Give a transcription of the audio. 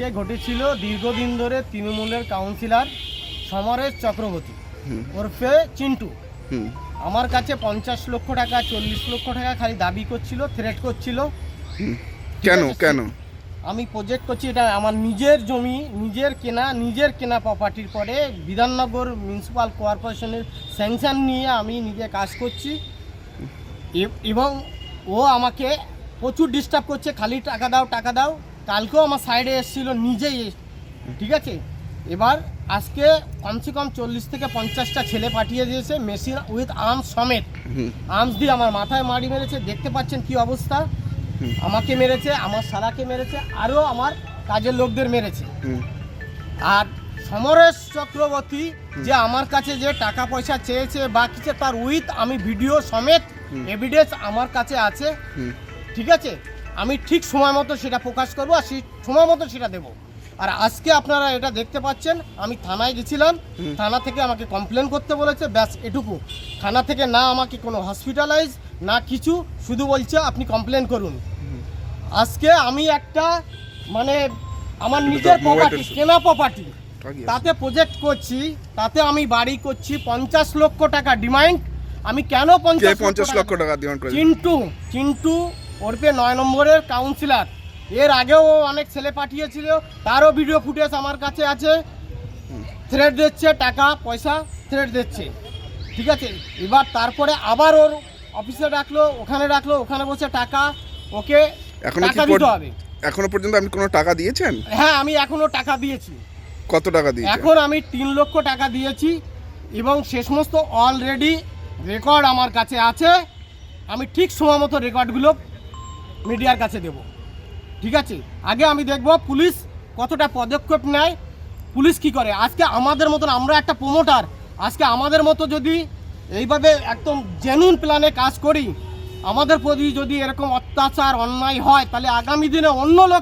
আজকে ঘটেছিল দীর্ঘদিন ধরে তৃণমূলের কাউন্সিলর সমরেশ চক্রবর্তী ওরফে চিন্টু। আমার কাছে পঞ্চাশ লক্ষ টাকা চল্লিশ লক্ষ টাকা খালি দাবি করছিল থ্রেট করছিল। কেন কেন? আমি প্রজেক্ট করছি এটা আমার নিজের জমি নিজের কেনা নিজের কেনা প্রপার্টির পরে বিধাননগর মিউনিসিপাল কর্পোরেশনের স্যাংশন নিয়ে আমি নিজে কাজ করছি। এবং ও আমাকে প্রচুর ডিস্টার্ব করছে খালি টাকা দাও টাকা দাও। কালকেও আমার সাইডে এসেছিল নিজেই ঠিক আছে? এবার আজকে কমসে কম চল্লিশ থেকে পঞ্চাশটা ছেলে পাঠিয়ে দিয়েছে মেশিন উইথ আর্মস সমেত। আর্মস দিয়ে আমার মাথায় মারি মেরেছে দেখতে পাচ্ছেন কি অবস্থা? আমাকে মেরেছে আমার সারাকে মেরেছে আরও আমার কাজের লোকদের মেরেছে। আর সমরেশ চক্রবর্তী যে আমার কাছে যে টাকা পয়সা চেয়েছে বা কিছু তার উইথ আমি ভিডিও সমেত। এভিডেন্স আমার কাছে আছে। ঠিক আছে? আমি ঠিক সময় মতো সেটা প্রকাশ করব আর সেই সময় মতো সেটা দেবো। আর আজকে আপনারা এটা দেখতে পাচ্ছেন আমি থানায় গেছিলাম থানা থেকে আমাকে কমপ্লেন করতে বলেছে ব্যাস এটুকু। থানা থেকে না আমাকে কোনো হসপিটালাইজ না কিছু শুধু বলছে আপনি কমপ্লেন করুন। আজকে আমি একটা মানে আমার নিজের প্রপার্টি কেনা প্রপার্টি তাতে প্রজেক্ট করছি তাতে আমি বাড়ি করছি পঞ্চাশ লক্ষ টাকা ডিমান্ড আমি কেন পঞ্চাশ লক্ষ টাকা ডিমান্ড করেছে? চিন্টু চিন্টু ওরপে নয় নম্বরের কাউন্সিলার এর আগেও অনেক ছেলে পাঠিয়েছিল তারও ভিডিও ফুটেজ আমার কাছে আছে। থ্রেড দিচ্ছে টাকা পয়সা থ্রেড দিচ্ছে। ঠিক আছে? এবার তারপরে আবার ওর অফিসে রাখল ওখানে রাখল ওখানে বসে টাকা ওকে এখনও টাকা দিতে হবে। এখনও পর্যন্ত আপনি কোনো টাকা দিয়েছেন? হ্যাঁ আমি এখনও টাকা দিয়েছি। কত টাকা দিয়েছেন? এখন আমি তিন লক্ষ টাকা দিয়েছি এবং সে সমস্ত অলরেডি রেকর্ড আমার কাছে আছে। আমি ঠিক সময় মতো রেকর্ডগুলো মিডিয়ার কাছে দেব। ঠিক আছে? আগে আমি দেখব পুলিশ কতটা পদক্ষেপ নেয়। পুলিশ কি করে? আজকে আমাদের মতন আমরা একটা প্রমোটার আজকে আমাদের মতো যদি এইভাবে একদম জেনুন প্ল্যানে কাজ করি, আমাদের প্রতি যদি এরকম অত্যাচার, অন্যায় হয়, তাহলে আগামী দিনে অন্য লোক